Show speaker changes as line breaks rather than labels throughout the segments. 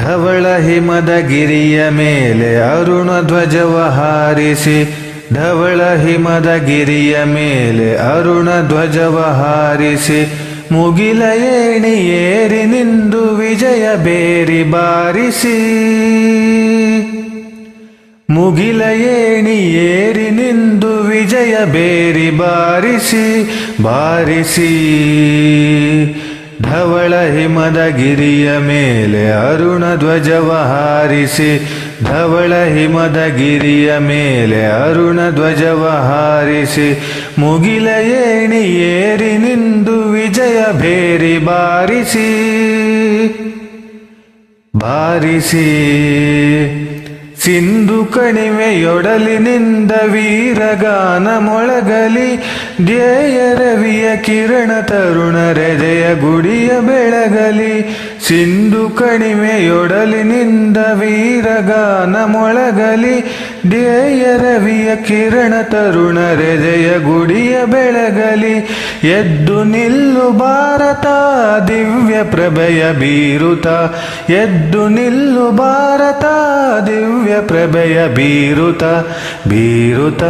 ಧವಳ ಹಿಮದ ಗಿರಿಯ ಮೇಲೆ ಅರುಣ ಧ್ವಜವ ಹಾರಿಸಿ, ಧವಳ ಹಿಮದ ಗಿರಿಯ ಮೇಲೆ ಅರುಣ ಧ್ವಜವ ಹಾರಿಸಿ, ಮುಗಿಲ ಏಣಿ ಏರಿ ನಿಂದು ವಿಜಯ ಬೇರಿ ಬಾರಿಸಿ. ಮುಗಿಲ ಏಣಿ ಏರಿ ನಿಂದು ವಿಜಯ ಬೇರಿ ಬಾರಿಸಿ ಬಾರಿಸಿ. ಧವಳ ಹಿಮದ ಗಿರಿಯ ಮೇಲೆ ಅರುಣ ಧ್ವಜವ ಹಾರಿಸಿ, ಧವಳ ಹಿಮದ ಗಿರಿಯ ಮೇಲೆ ಅರುಣ ಧ್ವಜವ ಹಾರಿಸಿ, ಮುಗಿಲ ಏಣಿ ಏರಿ ನಿಂದು ವಿಜಯ ಭೇರಿ ಬಾರಿಸಿ ಬಾರಿಸಿ. ಸಿಂಧು ಕಣಿವೆಯೊಡಲಿನಿಂದ ವೀರಗಾನ ಮೊಳಗಲಿ ಧ್ಯೇಯ ರವಿಯ ಕಿರಣ ತರುಣ ಹೃದಯ ಗುಡಿಯ ಬೆಳಗಲಿ, ಸಿಂಧು ಕಣಿವೆಯೊಡಲಿನಿಂದ ವೀರಗಾನ ಮೊಳಗಲಿ ಧ್ಯೇಯ ರವಿಯ ಕಿರಣ ತರುಣ ಹೃದಯ ಗುಡಿಯ ಬೆಳಗಲಿ, ಎದ್ದು ನಿಲ್ಲು ಭಾರತ, ದಿವ್ಯ ಪ್ರಭಯ ಬೀರುತ, ಎದ್ದು ನಿಲ್ಲು ಭಾರತ, ದಿವ್ಯ ಪ್ರಭಯ ಬೀರುತ ಬೀರುತ.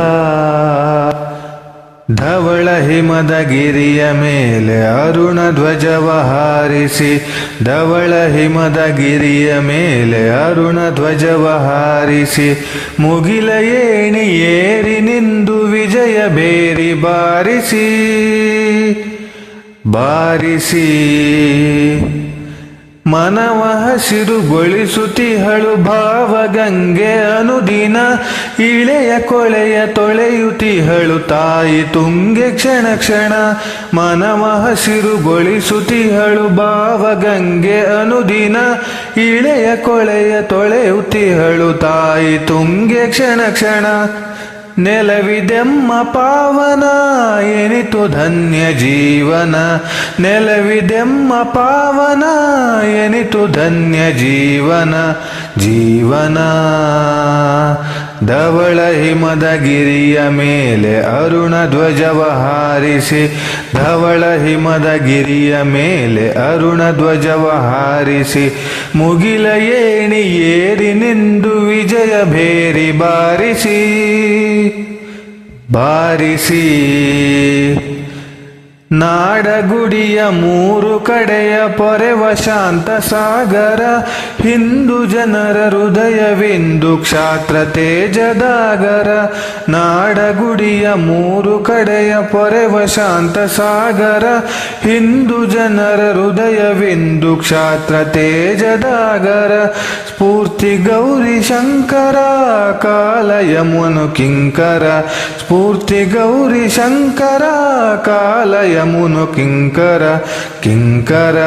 ಧವಳ ಹಿಮದ ಗಿರಿಯ ಮೇಲೆ ಅರುಣ ಧ್ವಜವ ಹಾರಿಸಿ, ಧವಳ ಹಿಮದ ಗಿರಿಯ ಮೇಲೆ ಅರುಣ ಧ್ವಜವ ಹಾರಿಸಿ, ಮುಗಿಲ ಏಣಿ ಏರಿ ನಿಂದು ವಿಜಯ ಬೇರಿ ಬಾರಿಸಿ ಬಾರಿಸಿ. ಮನವ ಹಸಿರುಗೊಳಿಸುತ್ತಿಹಳು ಭಾವಗಂಗೆ ಅನುದಿನ, ಇಳೆಯ ಕೊಳೆಯ ತೊಳೆಯುತ್ತಿಹಳು ತಾಯಿ ತುಂಗೆ ಕ್ಷಣ ಕ್ಷಣ. ಮನವ ಹಸಿರುಗೊಳಿಸುತ್ತಿಹಳು ಭಾವಗಂಗೆ ಅನುದಿನ, ಇಳೆಯ ಕೊಳೆಯ ತೊಳೆಯುತ್ತಿಹಳು ತಾಯಿ ತುಂಗೆ ಕ್ಷಣ ಕ್ಷಣ. ನೆಲವಿದೆಮ್ಮ ಪಾವನ ಎನಿತು ಧನ್ಯ ಜೀವನ? ನೆಲವಿದೆಮ್ಮ ಪಾವನ ಎನಿತು ಧನ್ಯ ಜೀವನ? ಜೀವನ ಧವಳ ಹಿಮದ ಗಿರಿಯ ಮೇಲೆ ಅರುಣ ಧ್ವಜವ ಹಾರಿಸಿ, ಧವಳ ಹಿಮದ ಗಿರಿಯ ಮೇಲೆ ಅರುಣ ಧ್ವಜವ ಹಾರಿಸಿ ಮುಗಿಲ ಏಣಿ ಏರಿ ನಿಂದು ವಿಜಯ ಭೇರಿ ಬಾರಿಸಿ ಬಾರಿಸಿ. ನಾಡಗುಡಿಯ ಮೂರು ಕಡೆಯ ಪೊರೆವ ಶಾಂತ ಸಾಗರ ಹಿಂದೂ ಜನರ ಹೃದಯವಿಂದು ಕ್ಷಾತ್ರ ತೇಜದಾಗರ ನಾಡಗುಡಿಯ ಮೂರು ಕಡೆಯ ಪೊರೆವ ಶಾಂತ ಸಾಗರ ಹಿಂದೂ ಜನರ ಹೃದಯವಿಂದು ಕ್ಷಾತ್ರ ತೇಜದಾಗರ ಸ್ಫೂರ್ತಿ ಗೌರಿ ಶಂಕರ ಕಾಲಯಮನು ಕಿಂಕರ ಸ್ಫೂರ್ತಿ ಗೌರಿ ಶಂಕರ ಕಾಲಯಮುನು ಕಿಂಕರ ಕಿಂಕರ.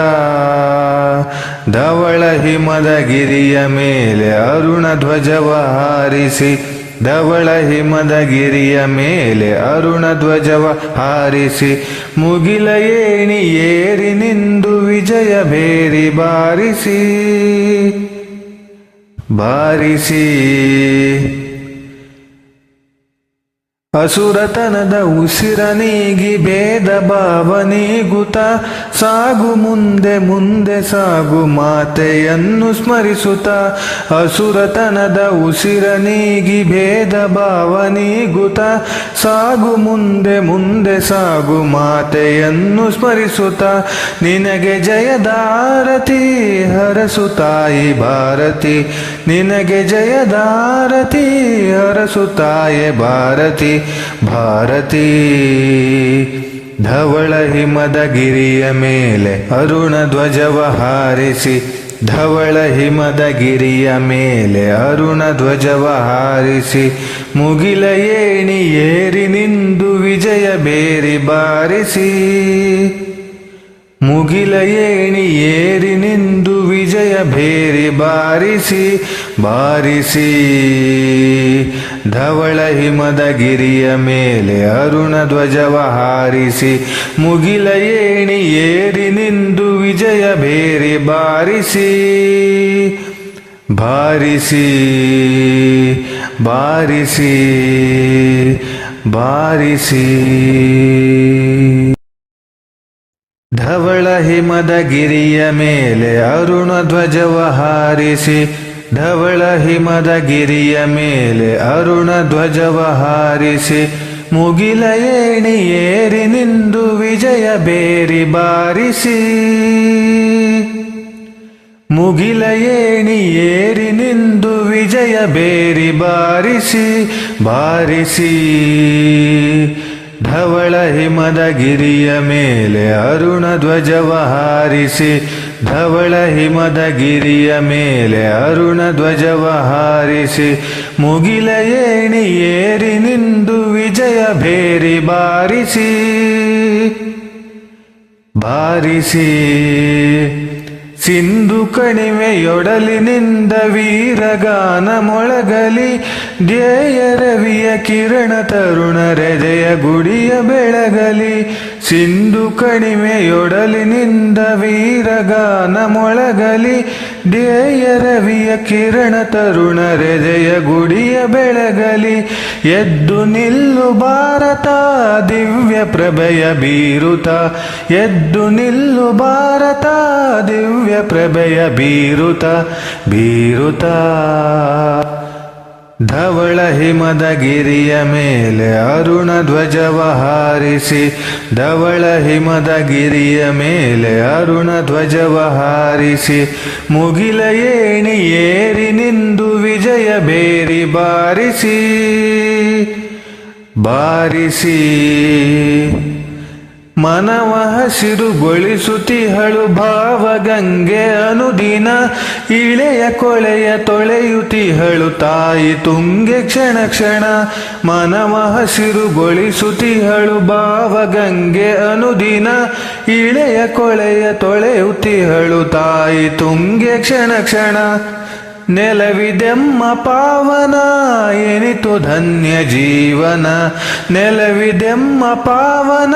ಧವಳ ಹಿಮದ ಗಿರಿಯ ಮೇಲೆ ಅರುಣ ಧ್ವಜವ ಹಾರಿಸಿ, ಧವಳ ಹಿಮದ ಗಿರಿಯ ಮೇಲೆ ಅರುಣ ಧ್ವಜವ ಹಾರಿಸಿ, ಮುಗಿಲ ಏಣಿ ಏರಿ ನಿಂದು ವಿಜಯ ಬೇರಿ ಬಾರಿಸಿ ಬಾರಿಸಿ. ಅಸುರತನದ ಉಸಿರನೀಗಿ ಭೇದ ಭಾವನೀಗುತ ಸಾಗು ಮುಂದೆ ಮುಂದೆ ಸಾಗು ಮಾತೆಯನ್ನು ಸ್ಮರಿಸುತ್ತ ಅಸುರತನದ ಉಸಿರನೀಗಿ ಭೇದ ಭಾವನೀಗುತ ಸಾಗು ಮುಂದೆ ಮುಂದೆ ಸಾಗು ಮಾತೆಯನ್ನು ಸ್ಮರಿಸುತ್ತ ನಿನಗೆ ಜಯದಾರತಿ ಹರಸು ತಾಯಿ ಭಾರತಿ. ನಿನಗೆ ಜಯದಾರತಿ ಹರಸು ತಾಯಿ ಭಾರತಿ. ಭಾರತಿ. ಧವಳ ಹಿಮದ ಗಿರಿಯ ಮೇಲೆ ಅರುಣ ಧ್ವಜವ ಹಾರಿಸಿ, ಧವಳ ಹಿಮದ ಗಿರಿಯ ಮೇಲೆ ಅರುಣ ಧ್ವಜವ ಹಾರಿಸಿ, ಮುಗಿಲ ಏಣಿ ಏರಿ ನಿಂದು ವಿಜಯ ಬೇರಿ ಬಾರಿಸಿ. ಮುಗಿಲ ಏಣಿ ಏರಿ ನಿಂದು ವಿಜಯ ಬೇರಿ ಬಾರಿಸಿ ಬಾರಿಸಿ. ಧವಳ ಹಿಮದ ಗಿರಿಯ ಮೇಲೆ ಅರುಣ ಧ್ವಜವ ಹಾರಿಸಿ. ಮುಗಿಲ ಏಣಿ ಏರಿ ನಿಂದು ವಿಜಯ ಬೇರೆ ಬಾರಿಸಿ. ಬಾರಿಸಿ ಬಾರಿಸಿ ಬಾರಿಸಿ. ಧವಳ ಹಿಮದ ಗಿರಿಯ ಮೇಲೆ ಅರುಣ ಧ್ವಜವ ಹಾರಿಸಿ. ಧವಳ ಹಿಮದ ಗಿರಿಯ ಮೇಲೆ ಅರುಣ ಧ್ವಜವ ಹಾರಿಸಿ, ಮುಗಿಲ ಏಣಿ ಏರಿ ನಿಂದು ವಿಜಯ ಬೇರಿ ಬಾರಿಸಿ. ಮುಗಿಲ ಏಣಿ ಏರಿ ನಿಂದು ವಿಜಯ ಬೇರಿ ಬಾರಿಸಿ ಬಾರಿಸಿ. ಧವಳ ಹಿಮದ ಗಿರಿಯ ಮೇಲೆ ಅರುಣ ಧ್ವಜವ ಹಾರಿಸಿ ಧವಳ ಹಿಮದ ಗಿರಿಯ ಮೇಲೆ ಅರುಣ ಧ್ವಜವ ಹಾರಿಸಿ, ಮುಗಿಲ ಏಣಿ ಏರಿ ನಿಂದು ವಿಜಯ ಭೇರಿ ಬಾರಿಸಿ ಬಾರಿಸಿ. ಸಿಂಧು ಕಣಿವೆಯೊಡಲಿನಿಂದ ವೀರಗಾನ ಮೊಳಗಲಿ ಧ್ಯೇಯ ರವಿಯ ಕಿರಣ ತರುಣ ಹೃದಯ ಗುಡಿಯ ಬೆಳಗಲಿ, ಸಿಂಧು ಕಣಿವೆಯೊಡಲಿನಿಂದ ವೀರಗಾನ ಮೊಳಗಲಿ ಧ್ಯೇಯ ರವಿಯ ಕಿರಣ ತರುಣ ರೆದೆಯ ಗುಡಿಯ ಬೆಳಗಲಿ. ಎದ್ದು ನಿಲ್ಲು ಭಾರತ, ದಿವ್ಯ ಪ್ರಭಯ ಬೀರುತ. ಎದ್ದು ನಿಲ್ಲು ಭಾರತ, ದಿವ್ಯ ಪ್ರಭಯ ಬೀರುತ. ಬೀರುತ. ಧವಳ ಹಿಮದ ಗಿರಿಯ ಮೇಲೆ ಅರುಣ ಧ್ವಜವ ಹಾರಿಸಿ, ಧವಳ ಹಿಮದ ಗಿರಿಯ ಮೇಲೆ ಅರುಣ ಧ್ವಜವ ಹಾರಿಸಿ, ಮುಗಿಲ ಏಣಿ ಏರಿ ನಿಂದು ವಿಜಯ ಬೇರಿ ಬಾರಿಸಿ ಬಾರಿಸಿ. ಮನವ ಹಸಿರುಗೊಳಿಸುತ್ತಿಹಳು ಭಾವಗಂಗೆ ಅನುದಿನ ಇಳೆಯ ಕೊಳೆಯ ತೊಳೆಯುತ್ತಿಹಳು ತಾಯಿ ತುಂಗೆ ಕ್ಷಣ ಕ್ಷಣ. ಮನವ ಹಸಿರುಗೊಳಿಸುತ್ತಿಹಳು ಭಾವಗಂಗೆ ಅನುದಿನ ಇಳೆಯ ಕೊಳೆಯ ತೊಳೆಯುತ್ತಿಹಳು ತಾಯಿ ತುಂಗೆ ಕ್ಷಣ ಕ್ಷಣ. ನೆಲವಿದೆಮ್ಮ ಪಾವನ ಎನಿತು ಧನ್ಯ ಜೀವನ, ನೆಲವಿದೆಮ್ಮ ಪಾವನ,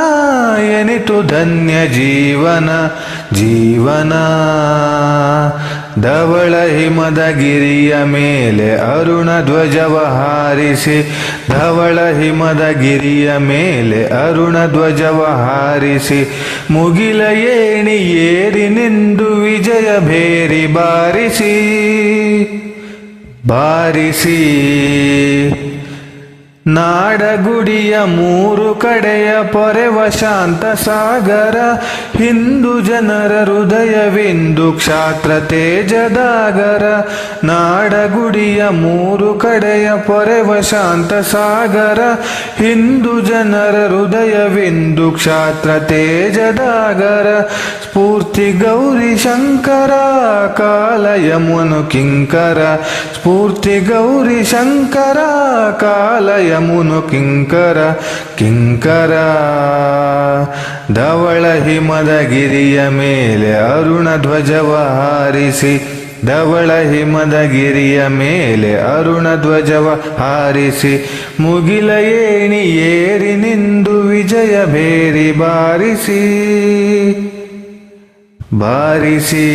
ಎನಿತು ಧನ್ಯ ಜೀವನ ಜೀವನ. ಧವಳ ಹಿಮದ ಗಿರಿಯ ಮೇಲೆ ಅರುಣ ಧ್ವಜವ ಹಾರಿಸಿ, ಧವಳ ಹಿಮದ ಗಿರಿಯ ಮೇಲೆ ಅರುಣ ಧ್ವಜವ ಹಾರಿಸಿ, ಮುಗಿಲ ಏಣಿ ಏರಿ ನಿಂದು ವಿಜಯ ಭೇರಿ ಬಾರಿಸಿ. ಬಾರಿಸಿ ನಾಡಗುಡಿಯ ಮೂರು ಕಡೆಯ ಪೊರೆವ ಶಾಂತ ಸಾಗರ. ಹಿಂದೂ ಜನರ ಹೃದಯವೆಂದು ಕ್ಷಾತ್ರ ತೇಜದಾಗರ. ನಾಡಗುಡಿಯ ಮೂರು ಕಡೆಯ ಪೊರೆವ ಶಾಂತ ಸಾಗರ. ಹಿಂದೂ ಜನರ ಹೃದಯವೆಂದು ಕ್ಷಾತ್ರ ತೇಜದಾಗರ. ಸ್ಫೂರ್ತಿ ಗೌರಿ ಶಂಕರ, ಕಾಲಯಮನು ಕಿಂಕರ. ಸ್ಫೂರ್ತಿ ಗೌರಿ ಶಂಕರ ಕಾಲಯಮುನು ಕಿಂಕರ ಕಿಂಕರ. ಧವಳ ಹಿಮದ ಗಿರಿಯ ಮೇಲೆ ಅರುಣ ಧ್ವಜವ ಹಾರಿಸಿ, ಧವಳ ಹಿಮದ ಗಿರಿಯ ಮೇಲೆ ಅರುಣ ಧ್ವಜವ ಹಾರಿಸಿ, ಮುಗಿಲ ಏಣಿ ಏರಿ ನಿಂದು ವಿಜಯ ಬೇರಿ ಬಾರಿಸಿ ಬಾರಿಸಿ.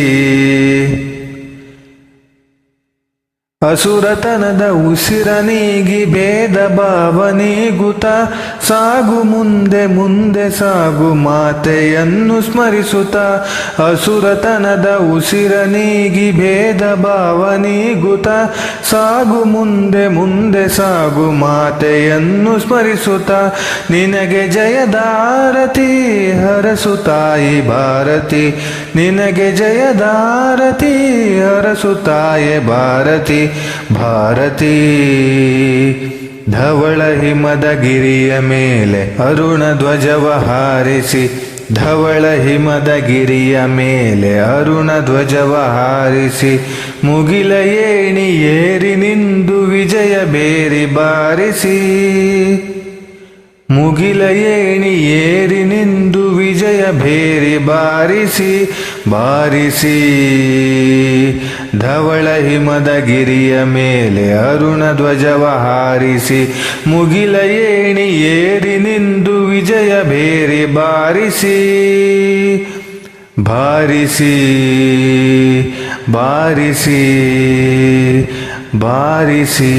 ಅಸುರತನದ ಉಸಿರ ನೀಗಿ ಭೇದ ಭಾವ ನೀಗುತ ಸಾಗು ಮುಂದೆ ಮುಂದೆ ಸಾಗು ಮಾತೆಯನ್ನು ಸ್ಮರಿಸುತ್ತ ಅಸುರತನದ ಉಸಿರ ನೀಗಿ ಭೇದ ಭಾವ ನೀಗುತ ಸಾಗು ಮುಂದೆ ಮುಂದೆ ಸಾಗು ಮಾತೆಯನ್ನು ಸ್ಮರಿಸುತ್ತ ನಿನಗೆ ಜಯದಾರತಿ ಹರಸು ತಾಯಿ ಭಾರತಿ ನಿನಗೆ ಜಯದಾರತಿ ಹರಸು ತಾಯೆ ಭಾರತಿ ಭಾರತಿ. ಧವಳ ಹಿಮದ ಗಿರಿಯ ಮೇಲೆ ಅರುಣ ಧ್ವಜವ ಹಾರಿಸಿ, ಧವಳ ಹಿಮದ ಗಿರಿಯ ಮೇಲೆ ಅರುಣ ಧ್ವಜವ ಹಾರಿಸಿ, ಮುಗಿಲ ಏಣಿ ಏರಿ ನಿಂದು ವಿಜಯ ಬೇರಿ ಬಾರಿಸಿ. ಮುಗಿಲ ಏಣಿ ಏರಿ ನಿಂದು ವಿಜಯ ಭೇರಿ ಬಾರಿಸಿ ಬಾರಿಸಿ. ಧವಳ ಹಿಮದ ಗಿರಿಯ ಮೇಲೆ ಅರುಣ ಧ್ವಜವ ಹಾರಿಸಿ, ಮುಗಿಲ ಏಣಿ ಏರಿ ನಿಂದು ವಿಜಯ ಭೇರಿ ಬಾರಿಸಿ. ಬಾರಿಸಿ ಬಾರಿಸಿ ಬಾರಿಸಿ.